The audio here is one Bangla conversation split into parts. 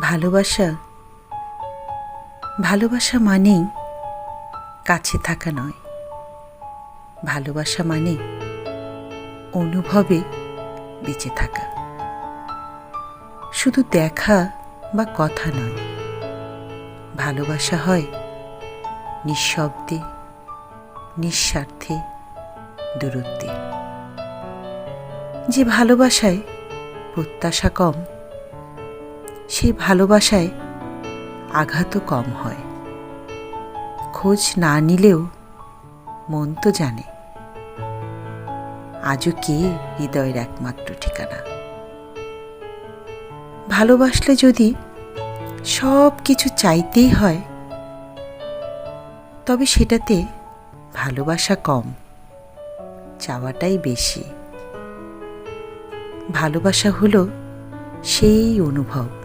ভালোবাসা ভালোবাসা মানেই কাছে থাকা নয়। ভালোবাসা মানে অনুভবে বেঁচে থাকা। শুধু দেখা বা কথা নয়। ভালোবাসা হয় নিঃশব্দে, নিঃস্বার্থে, দূরত্বে। যে ভালোবাসায় প্রত্যাশা কম সেই ভালোবাসায় আঘাতও কম হয়। খোঁজ না নিলেও মন তো জানে। আজও কে হৃদয়ের একমাত্র ঠিকানা? ভালোবাসলে যদি সব কিছু চাইতেই হয়, তবে সেটাতে ভালোবাসা কম, চাওয়াটাই বেশি। ভালোবাসা হলো সেই অনুভব।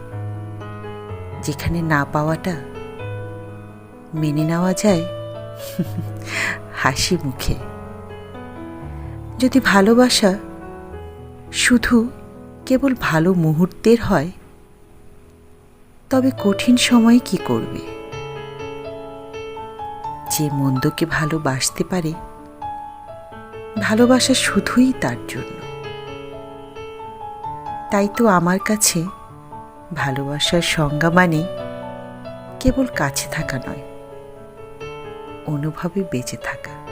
যেখানে না পাওয়াটা মেনে নেওয়া যায় হাসি মুখে। যদি ভালোবাসা শুধু কেবল ভালো মুহূর্তের হয়, তবে কঠিন সময় কি করবে? যে মন্দকে ভালোবাসতে পারে, ভালোবাসা শুধুই তার জন্য। তাই তো আমার কাছে ভালোবাসার সংজ্ঞা মানে কেবল কাছে থাকা নয় অনুভবে বেঁচে থাকা।